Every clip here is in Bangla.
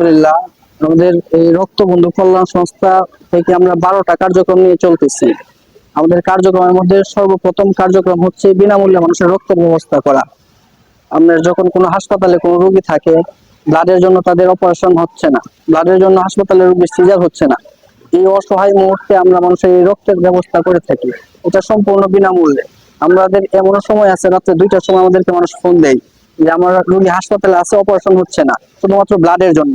আলহামদুলিল্লাহ, আমাদের এই রক্তবন্ধু কল্যাণ সংস্থা থেকে আমরা বারোটা কার্যক্রম নিয়ে চলতেছি। আমাদের কার্যক্রমের মধ্যে সর্বপ্রথম কার্যক্রম হচ্ছে বিনামূল্যে মানুষের রক্তের ব্যবস্থা করা। আমরা যখন কোনো হাসপাতালে কোনো রোগী থাকে ব্লাডের জন্য তাদের অপারেশন হচ্ছে না। ব্লাডের জন্য হাসপাতালে রোগীর সিজার হচ্ছে না। এই অসহায় মুহূর্তে আমরা মানুষের এই রক্তের ব্যবস্থা করে থাকি। এটা সম্পূর্ণ বিনামূল্যে। আমাদের এমন সময় আছে, রাত্রে দুইটার সময় আমাদেরকে মানুষ ফোন দেয়। যে আমার রোগী হাসপাতালে আছে অপারেশন হচ্ছে না, শুধুমাত্র ব্লাডের জন্য।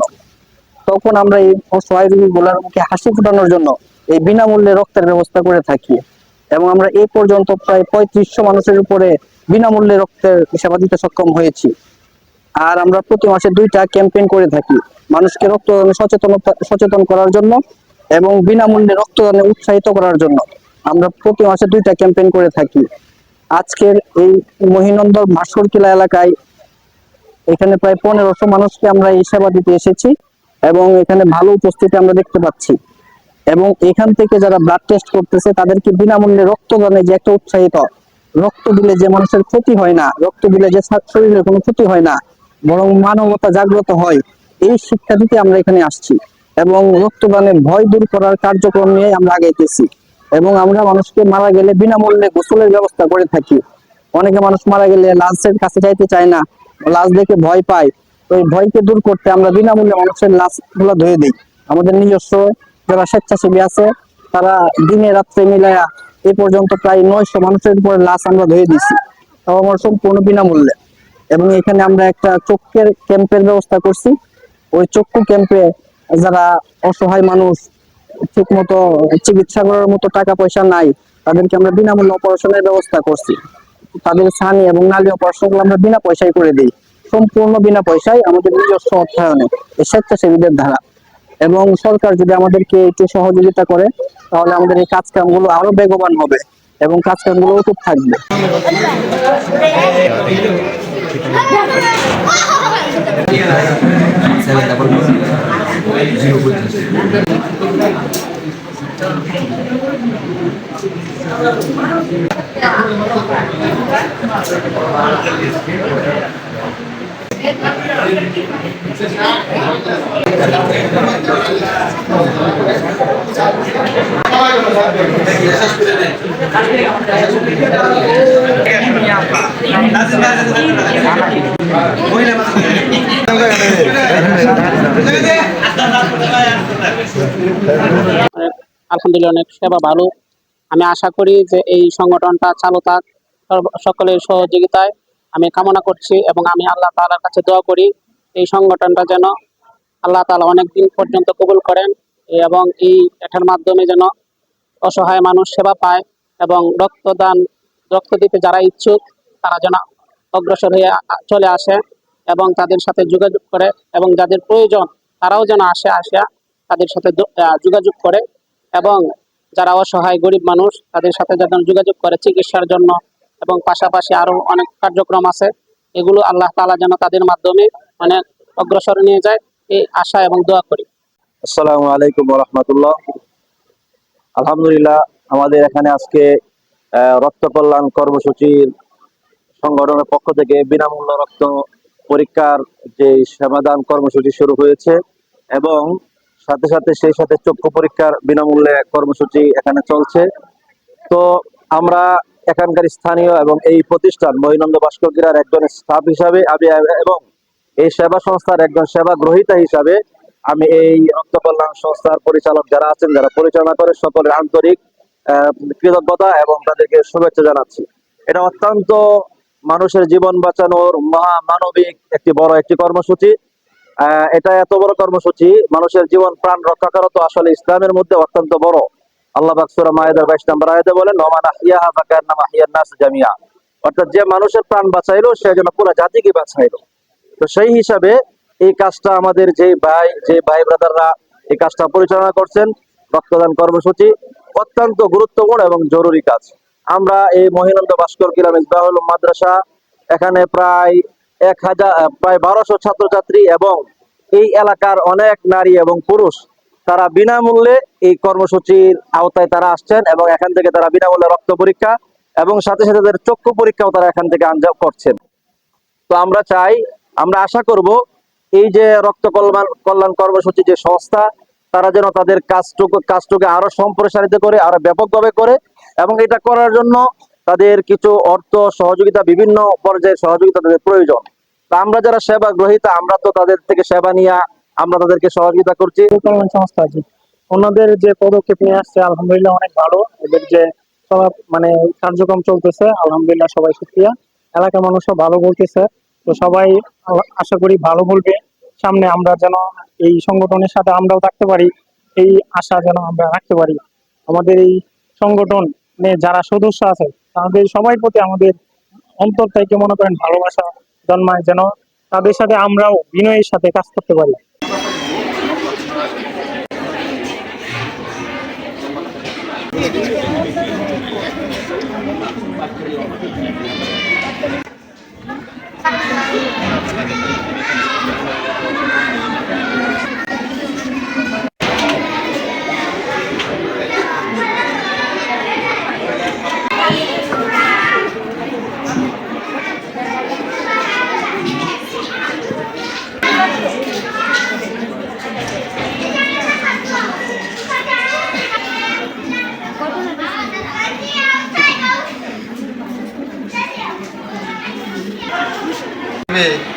তখন আমরা এই অসহায় রোগীগুলোর মুখে হাসি ফোটানোর জন্য এই বিনামূল্যে রক্তের ব্যবস্থা করে থাকি। এবং আমরা এই পর্যন্ত প্রায় পঁয়ত্রিশশো মানুষের উপরে বিনামূল্যে রক্তের সেবা দিতে সক্ষম হয়েছি। আর আমরা প্রতি মাসে দুইটা ক্যাম্পেইন করে থাকি মানুষকে রক্তদানে সচেতনতা, সচেতন করার জন্য এবং বিনামূল্যে রক্তদানে উৎসাহিত করার জন্য। আমরা প্রতি মাসে দুইটা ক্যাম্পেইন করে থাকি। আজকের এই মহিনন্দর ভাস্করকিলা এলাকায় এখানে প্রায় পনেরোশো মানুষকে আমরা এই সেবা দিতে এসেছি এবং এখানে ভালো উপস্থিতি আমরা দেখতে পাচ্ছি। এবং এখান থেকে যারা ব্লাড টেস্ট করতেছে, তাদেরকে বিনামূল্যে রক্তদানে যে একটা উৎসাহিত, রক্ত দিলে যে মানুষের ক্ষতি হয় না, রক্ত দিলে যে শরীরের কোনো ক্ষতি হয় না, বরং মানবতা জাগ্রত হয়, এই শিক্ষা দিতে আমরা এখানে আসছি। এবং রক্তদানের ভয় দূর করার কার্যক্রম নিয়ে আমরা আগাইতেছি। এবং আমরা মানুষকে মারা গেলে বিনামূল্যে গোসলের ব্যবস্থা করে থাকি। অনেকে মানুষ মারা গেলে লাশের কাছে যাইতে চায় না লাশ দেখে ভয় পায়। এই ভয়কে দূর করতে আমরা বিনামূল্যে মানুষের লাশগুলো ধুয়ে দিই। আমাদের নিজস্ব যারা স্বেচ্ছাসেবী আছে, তারা দিনে রাত্রে মিলায়া এ পর্যন্ত প্রায় নয়শো মানুষের উপরে লাশ আমরা ধুয়ে দিছি তাও আমার সম্পূর্ণ বিনামূল্যে। এবং এখানে আমরা একটা চক্ষের ক্যাম্পের ব্যবস্থা করছি। ওই চক্ষু ক্যাম্পে যারা অসহায় মানুষ ঠিক মতো চিকিৎসা করার মতো টাকা পয়সা নাই, তাদেরকে আমরা বিনামূল্যে অপারেশনের ব্যবস্থা করছি। তাদের ছানি এবং নালী অপারেশনগুলো আমরা বিনা পয়সায় করে দিই। সম্পূর্ণ বিনা পয়সায় আমাদের নিজস্ব অর্থায়নে স্বেচ্ছাসেবীদের দ্বারা। এবং সরকার যদি আমাদেরকে একটু সহযোগিতা করে, তাহলে আমাদের এই কাজ কামগুলো আরও বেগবান হবে এবং কাজ কামগুলো অটুট থাকবে আলহামদুলিল্লাহ অনেক সেবা ভালো। আমি আশা করি যে এই সংগঠনটা চালু থাক। সকলের সহযোগিতায় আমি কামনা করছি এবং আমি আল্লাহ তালার কাছে দোয়া করি এই সংগঠনটা যেন আল্লাহ তালা অনেক দিন পর্যন্ত কবুল করেন এবং এই এটার মাধ্যমে যেন অসহায় মানুষ সেবা পায় এবং রক্তদান রক্ত দিতে যারা ইচ্ছুক, তারা যেন অগ্রসর হয়ে চলে আসে এবং তাদের সাথে যোগাযোগ করে এবং যাদের প্রয়োজন, তারাও যেন আসে আসে তাদের সাথে যোগাযোগ করে এবং যারা অসহায়, গরিব মানুষ, তাদের সাথে যেন যোগাযোগ করে চিকিৎসার জন্য এবং পাশাপাশি আরও অনেক কার্যক্রম আছে। এগুলো আল্লাহ তাআলা যেন তাদের মাধ্যমে অনেক অগ্রসর নিয়ে যায়, এই আশা এবং দোয়া করি। আসসালামু আলাইকুম রহমতুল্লাহ আলহামদুলিল্লাহ, আমাদের এখানে আজকে রক্ত কল্যাণ কর্মসূচির সংগঠনের পক্ষ থেকে বিনামূল্য রক্ত পরীক্ষার যে সমাধান কর্মসূচি শুরু হয়েছে এবং সাথে সাথে সেই সাথে চক্ষু পরীক্ষার বিনামূল্যে কর্মসূচি এখানে চলছে। তো আমরা এখানকার স্থানীয় এবং এই প্রতিষ্ঠান মহিনন্দ ভাস্কর্যের একজন স্টাফ হিসাবে আমি, এবং এই সেবা সংস্থার একজন সেবা গ্রহীতা হিসাবে আমি এই রক্ত কল্যাণ সংস্থার পরিচালক যারা আছেন, যারা পরিচালনা করে, সকলের আন্তরিক কৃতজ্ঞতা এবং তাদেরকে শুভেচ্ছা জানাচ্ছি। এটা অত্যন্ত মানুষের জীবন বাঁচানোর মহা মানবিক একটি বড় একটি কর্মসূচি। এটা এত বড় কর্মসূচি, মানুষের জীবন প্রাণ রক্ষা করা তো আসলে ইসলামের মধ্যে অত্যন্ত বড়। আল্লাহ বাকসুরা মায়েদের বাইশ নম্বর আয়তে বলেন নমান আহিয়া বাকার নাম আহিয়ার নাস জামিয়া অর্থাৎ যে মানুষের প্রাণ বাঁচাইলো, সে যেন পুরো জাতিকে বাঁচাইলো। তো সেই হিসাবে এই কাজটা আমাদের যে ভাই যে ভাই ব্রাদাররা এই কাজটা পরিচালনা করছেন, রক্তদান কর্মসূচি অত্যন্ত গুরুত্বপূর্ণ এবং জরুরি কাজ। আমরা এই মহিনন্দ ভাস্কর কিলা মিসবাহুল মাদ্রাসা এখানে প্রায় এক হাজার, প্রায় বারোশো ছাত্রছাত্রী এবং এই এলাকার অনেক নারী এবং পুরুষ তারা বিনামূল্যে এই কর্মসূচির আওতায় তারা আসছেন এবং এখান থেকে তারা বিনামূল্যে রক্ত পরীক্ষা এবং সাথে সাথে তাদের চক্ষু পরীক্ষাও তারা এখান থেকে আঞ্জাম করছেন। তো আমরা চাই, আমরা আশা করব এই যে রক্ত কল্যাণ কল্যাণ কর্মসূচি যে সংস্থা, তারা যেন তাদের কাজটুকু কাজটুকু আরও সম্প্রসারিত করে, আরও ব্যাপকভাবে করে এবং এটা করার জন্য তাদের কিছু অর্থ, সহযোগিতা, বিভিন্ন পর্যায়ে সহযোগিতা তাদের প্রয়োজন। তা আমরা যারা সেবা গ্রহীতা আমরা তো তাদের থেকে সেবা নিয়ে আমরা তাদেরকে সহযোগিতা করছি। সংস্থা আছে। ওনাদের যে পদক্ষেপ নিয়ে আসছে, আলহামদুলিল্লাহ অনেক ভালো। এদের যে সব মানে কার্যক্রম চলতেছে, আলহামদুলিল্লাহ সবাই সুক্রিয়া এলাকার মানুষও ভালো বলতেছে। তো সবাই আশা করি ভালো বলবে। সামনে আমরা যেন এই সংগঠনের সাথে আমরাও থাকতে পারি, এই আশা যেন আমরা রাখতে পারি। আমাদের এই সংগঠনে যারা সদস্য আছে, তাদের সবাই প্রতি আমাদের অন্তর থেকে মনে করেন ভালোবাসা জন্মায়, যেন তাদের সাথে আমরাও বিনয়ের সাথে কাজ করতে পারি। হবে